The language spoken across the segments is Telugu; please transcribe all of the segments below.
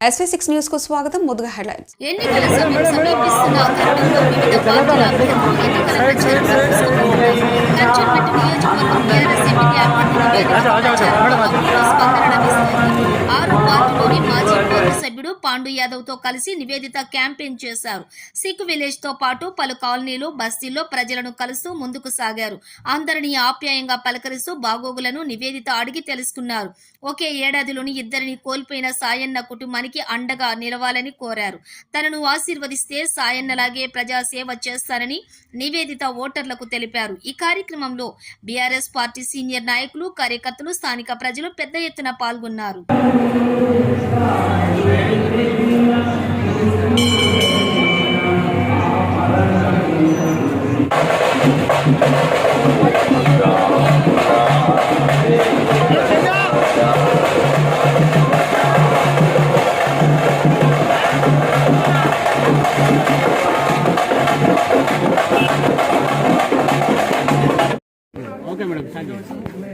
ఎస్వీ సిక్స్ న్యూస్కు స్వాగతం. ముందుగా హెడ్లైన్స్ ఎన్నికల సమయం సమీపిస్తున్న తరుణంలో వివిధ పార్టీల అభ్యర్థులు ఎన్నికల ప్రచారం స్పందన ఆరు వార్డులోని మాజీ బోర్డు సభ్యుడు పాండు యాదవ్తో కలిసి నివేదిత క్యాంపెయిన్ చేశారు సిక్ విలేజ్తో పాటు పలు కాలనీలు బస్తీల్లో ప్రజలను కలుస్తూ ముందుకు సాగారు. అందరినీ ఆప్యాయంగా పలకరిస్తూ బాగోగులను నివేదిత అడిగి తెలుసుకున్నారు. ఒకే ఏడాదిలోని ఇద్దరిని కోల్పోయిన సాయన్న కుటుంబానికి అండగా నిలవాలని కోరారు. తనను ఆశీర్వదిస్తే సాయన్నలాగే ప్రజాసేవ చేస్తారని నివేదిత ఓటర్లకు తెలిపారు. ఈ కార్యక్రమంలో బీఆర్ఎస్ పార్టీ సీనియర్ నాయకులు కార్యకర్తలు స్థానిక ప్రజలు పెద్ద ఎత్తున పాల్గొన్నారు. ఓకే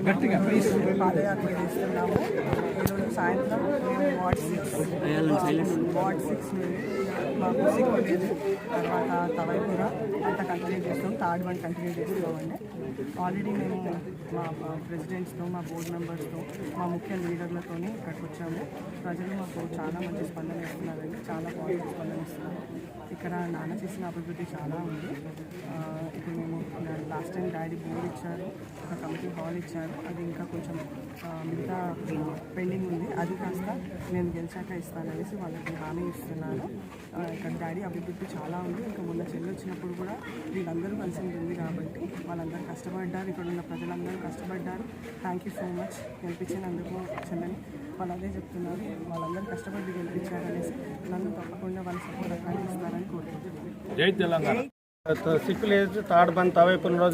గట్టిగా పాదయాత్ర చేస్తున్నాము ఈరోజు సాయంత్రం మేము వార్డ్ సిక్స్. వార్డ్ సిక్స్ నుండి మాకు తర్వాత తవైపుర అంతా కంటిన్యూ చేస్తాం. థర్డ్ వన్ కంటిన్యూ చేస్తున్నామండి. ఆల్రెడీ మేము మా ప్రెసిడెంట్స్తో మా బోర్డు మెంబర్స్తో మా ముఖ్య లీడర్లతో ఇక్కడికి వచ్చాము. ప్రజలు మాకు చాలా మంచి స్పందన ఇస్తున్నారండి. చాలా పాజిటివ్ స్పందన ఇస్తున్నారు. ఇక్కడ నాన్న చేసిన అభివృద్ధి చాలా ఉంది. ఇప్పుడు మేము లాస్ట్ టైం డాడీ బోర్డు ఇచ్చారు. ఒక కమిటీ కాల్ ఇచ్చారు అది ఇంకా కొంచెం మిగతా పెండింగ్ ఉంది. అది కాస్త నేను గెలిచాక ఇస్తాననేసి వాళ్ళకి హామీ ఇస్తున్నాను. ఇక్కడ డాడీ అభివృద్ధి చాలా ఉంది. ఇంకా మొన్న చెల్లి వచ్చినప్పుడు కూడా వీళ్ళందరూ కలిసి ఉంటుంది కాబట్టి వాళ్ళందరూ కష్టపడ్డారు. ఇక్కడ ఉన్న ప్రజలందరూ కష్టపడ్డారు. థ్యాంక్ యూ సో మచ్ గెలిపించినందుకు చెల్లని. వాళ్ళు అదే చెప్తున్నారు. వాళ్ళందరూ కష్టపడి గెలిపించారనేసి నన్ను తప్పకుండా వాళ్ళ సపోర్ట్ ఇస్తారని కోరుకుంటున్నాను. జై తెలంగాణ. సిక్ విలేజ్ థర్డ్ బంద్ తవైపులో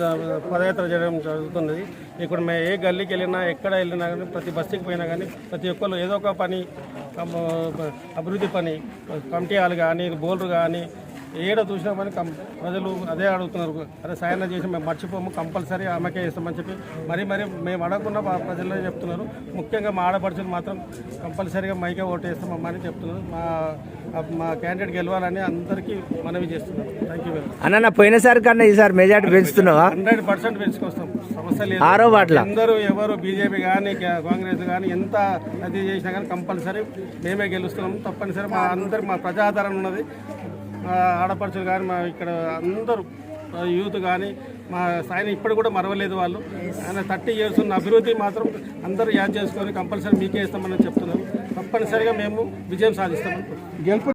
పదయాత్ర చేయడం జరుగుతున్నది. ఇక్కడ మేము ఏ గల్లీకి వెళ్ళినా ఎక్కడ వెళ్ళినా కానీ ప్రతి బస్తీకి పోయినా కానీ ప్రతి ఒక్కరు ఏదో ఒక పని అభివృద్ధి పని కమిటీ వాళ్ళు కానీ బోర్లు కానీ ఏడ చూసినా కానీ కం ప్రజలు అదే అడుగుతున్నారు. అదే సాయన చేసి మేము మర్చిపోము కంపల్సరీ ఆమెకే ఇస్తామని చెప్పి మరీ మరీ మేము అడగకుండా మా ప్రజలే చెప్తున్నారు. ముఖ్యంగా మా ఆడపడుచులు మాత్రం కంపల్సరీగా మైకే ఓటు అని చెప్తున్నారు. మా మా క్యాండిడేట్ గెలవాలని అందరికీ మనవి చేస్తున్నారు. థ్యాంక్ యూ వెరీ మచ్ అన్న పోయినసారి కన్నా ఈసారి మెజార్టీ పెంచుతున్నావా? హండ్రెడ్ పర్సెంట్ పెంచుకొస్తాం. సమస్య లేదు. ఆరో? అందరూ ఎవరు బీజేపీ కానీ కాంగ్రెస్ కానీ ఎంత అది చేసినా కానీ కంపల్సరీ మేమే గెలుస్తున్నాం. తప్పనిసరి మా అందరికి మా ప్రజాదరణ ఉన్నది. ఆడపడుచులు కానీ మా ఇక్కడ అందరూ యూత్ కానీ మా సాయం ఇప్పుడు కూడా మరవలేదు వాళ్ళు. ఆయన థర్టీ ఇయర్స్ ఉన్న అభివృద్ధి మాత్రం అందరూ యాద్ చేసుకొని కంపల్సరీ మీకే ఇస్తామని చెప్తున్నారు తప్పనిసరిగా మేము విజయం సాధిస్తామని